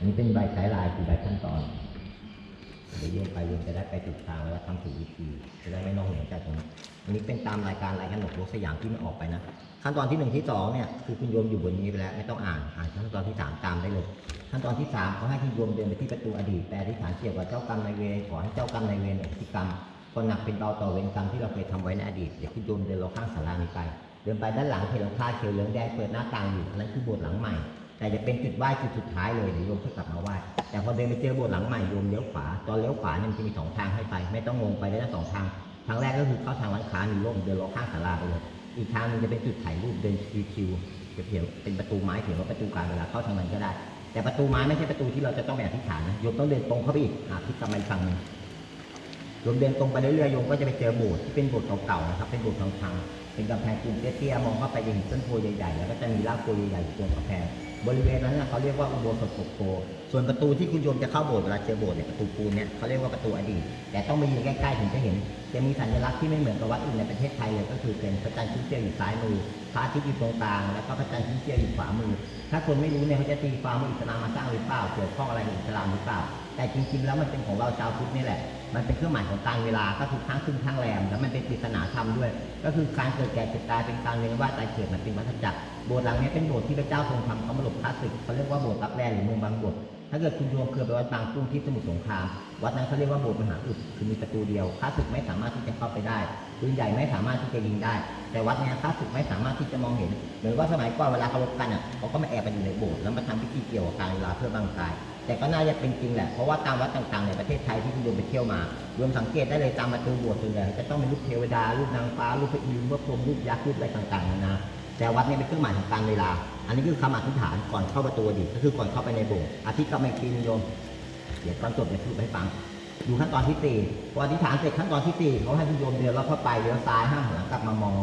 ันนี้เป็นใบสายลายคือใบขั้นตอนเดี๋ยวโยมไปโยมจะได้ไปถูกทางแล้วทำถูกวิธีจะได้ไม่นอกเหนือจากตรงนี้อันนี้เป็นตามรายการรายการหนกรถสยามที่มันออกไปนะขั้นตอนที่หนึ่งที่สองเนี่ยคือคุณโยมอยู่บนนี้ไปแล้วไม่ต้องอ่านอ่านขั้นตอนที่สามตามได้เลยขั้นตอนที่สามเขาให้คุณโยมเดินไปที่ประตูอดีตแปลอธิษฐานเกี่ยวกับเจ้ากรรมนายเวรขอให้เจ้ากรรมนายเวรอโหสิกรรมคนหนักเป็นเบาต่อเวรกรรมที่เราเคยทำไว้ในอดีตเดี๋ยวคุณโยมเดินเรอข้างศาลานี้ไป เดินไปด้านหลังเห็นหลังคาเขียวเหลืองแดงเปิดหน้าต่างอยู่อันนั้นคือโบสถ์หลังใหม่ แต่จะเป็นจุดไหว้จุดสุดท้ายเลยเดี๋ยวโยมค่อยกลับมาไหว้แต่พอเดินไปเจอโบสถ์หลังใหม่โยมเลี้ยวขวาตอนเลี้ยวขวาเนี่ยมันจะมีสองทางให้ไป ไม่ต้องงงไปได้ทั้งสองทางทางแรกก็คือเข้าทางร้านค้ามีร่มเดินรอข้างศาลาไปเลยอีกทางหนึงจะเป็นจุดถ่ายรูปเดินชิวๆจะเขียนเป็นประตูไม้เขียนว่าประตูการเวลาเข้าทางนั้นก็ได้ แต่ประตูไม้ไม่ใช่ประตูที่เราจะต้องไปอธิษฐานนะโยมต้องเดินตรงเข้าไปอีกหาทิศกลับมาอีกฝั่งหนึงโยมเดินตรงไปเรื่อยๆโยมก็จะไปเจอโบสถ์ที่เป็นโบสถ์เก่าๆนะครับเป็นโบสถ์ทองคำเป็นกำแพงปูนเตี้ยๆมองเข้าไปจะเห็นต้นโพใหญ่ๆแล้วก็จะมีรากโพใหญ่ๆอยู่ตรงกำแพง บริเวณนั้นนะเขาเรียกว่าอุโบสถปกโพส่วนประตูที่คุณโยมจะเข้าโบสถ์เวลาเจอโบสถ์เนี่ยประตูปูนเนี่ยเขาเรียกว่าประตูอดีต แต่ต้องไปยืนใกล้ๆถึงจะเห็น จะมีสัญลักษณ์ที่ไม่เหมือนกับวัดอื่นในประเทศไทยเลยก็คือเป็นพระจันทร์ชิ้นเจียวอยู่ซ้ายมือพระอาทิตย์อยู่ตรงกลางแล้วก็พระจันทร์ชิ้นเจียวอยู่ขวามือ ถ้าคนไม่รู้เนี่ยเขาจะตีความว่าอิสลามมาสร้างหรือเปล่าเกี่ยวข้องอะไรกับอิสลามหรือเปล่า แต่จริงๆแล้วมันเป็นของเราชาวพุทธนี่แหละ มันเป็นเครื่องหมายของการเวลาก็คือข้างขึ้นข้างแรม แล้วมันเป็นปริศนาธรรมด้วย ก็คือการเกิดแก่เจ็บตายเป็นการเวียนว่าตายเกิดมันเป็นวัฏจักรโบสถ์หลังนี้เป็นโบสถ์ที่พระเจ้าทรงทำเขามาหลบคลาสสิกเขาเรียกว่าโบสถ์รับแลหรือเมืองบางบทถ้าเกิดคุณโยมเคยไปวัดบางกุ้งที่สมุทรสงครามวัดนั้นเขาเรียกว่าโบสถ์มหาอุดคือมีประตูเดียวคลาสสิกไม่สามารถที่จะเข้าไปได้ปืนใหญ่ไม่สามารถที่จะยิงได้ แต่วัดเนี้ยคลาสสิกไม่สามารถที่จะมองเห็นหมือว่าสมัยก่อนเวลาเขารบกันอะเขาก็มาแอบไปอยู่ในโบสถ์แล้วมาทำพิธีเกี่ยวกับการเวลาเพื่อบังกาย แต่ก็น่าจะเป็นจริงแหละเพราะว่าตามวัดต่างๆในประเทศไทยที่คุณโยมไปเที่ยวมารวมสังเกตได้เลยตามประตูโบสถ์ส่วนใหญ่จะต้องเป็นรูปเทวดารูปนางฟ้ารูปพระอินทร์รูปพรหมรูปยักษ์รูปอะไรต่างๆนานาแต่วัดนี้เป็นเครื่องหมายของการเวลา อันนี้คือคำอธิษฐานก่อนเข้าประตูดีตก็คือก่อนเข้าไปในโบสถ์อธิษฐานอีกทีนึงโยมเดี๋ยวตอนจบจะพูดให้ฟัง ดูขั้นตอนที่สี่พออธิษฐานเสร็จขั้นตอนที่สี่เขาให้คุณโยมเดินรอบเข้าไปเลี้ยวซ้ายห้ามหันหลังกลับมามอง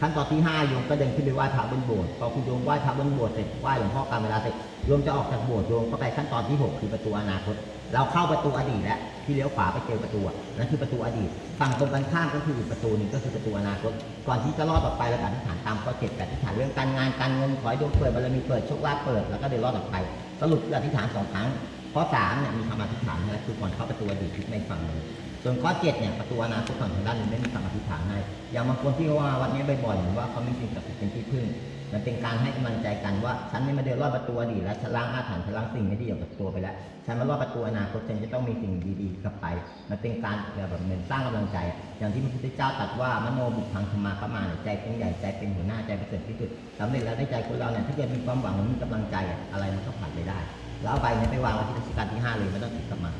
ขั้นตอนที่ห้าโยมก็เดินขึ้นไปไหว้พระบนโบสถ์พอคุณโยมไหว้พระบนโบสถ์เสร็จไหว้หลวงพ่อการเวลาเสร็จโยมจะออกจากโบสถ์โยมก็ไปขั้นตอนที่หกคือประตูอนาคต เราเข้าประตูอดีตแล้วที่เลี้ยวขวาไปเจอประตูนั่นคือประตูอดีตฝั่งตรงกันข้ามก็คือประตูหนึงก็คือประตูอนาคต ก่อนที่จะรอดออกไปเราอธิษฐานตามข้อเจ็ดอธิษฐานเรื่องการงานการเงินขอให้ดวงเปิดบารมีเปิดโชคลาภเปิดแล้วก็เดินรอดออกไป สรุปอธิษฐานสองครั้ง ข้อสามเนี่ยมีคำอธิษฐานให้คือก่อนเข้าประตูอดีตทิศในฝั่งหนึ่งส่วนข้อเจ็ดเนี่ยประตูอนาคตฝั่งทางด้านหนึงไม่มีคำอธิษฐานให้อย่างบางคนที่ว่าวัดนี้บ่อยๆหมือว่าเขามีสิ่งศักดิ์สิทธิ์เป็นที่พึ่ง มันเป็นการให้กำลังใจกันว่าฉันนี่มาเดินรอดประตูอดีตแล้วฉันล้างอาถรรพ์ฉันล้างสิ่งไม่ดีออกจากตัวไปแล้วฉันมารอดประตูอนาคตฉันจะต้องมีสิ่งดีๆกลับไป มันเป็นการแบบเหมือนสร้างกำลังใจ อย่างที่พระพุทธเจ้าตรัสว่ามโนบุพังธรรมาขมาเนี่ยใจเป็นใหญ่ใจเป็นหัวหน้าใจเประเสริฐที่สุดสำเร็จแล้วในใจคนเราเนี่ยถ้าเกิดมีความหวังมีกำลังใจอะไรมันก็ผ่านไปได้ แล้วเอาใบนี้ไปวางไว้ที่รัชกาลที่ห้าเลยไม่ต้องติดกลับมา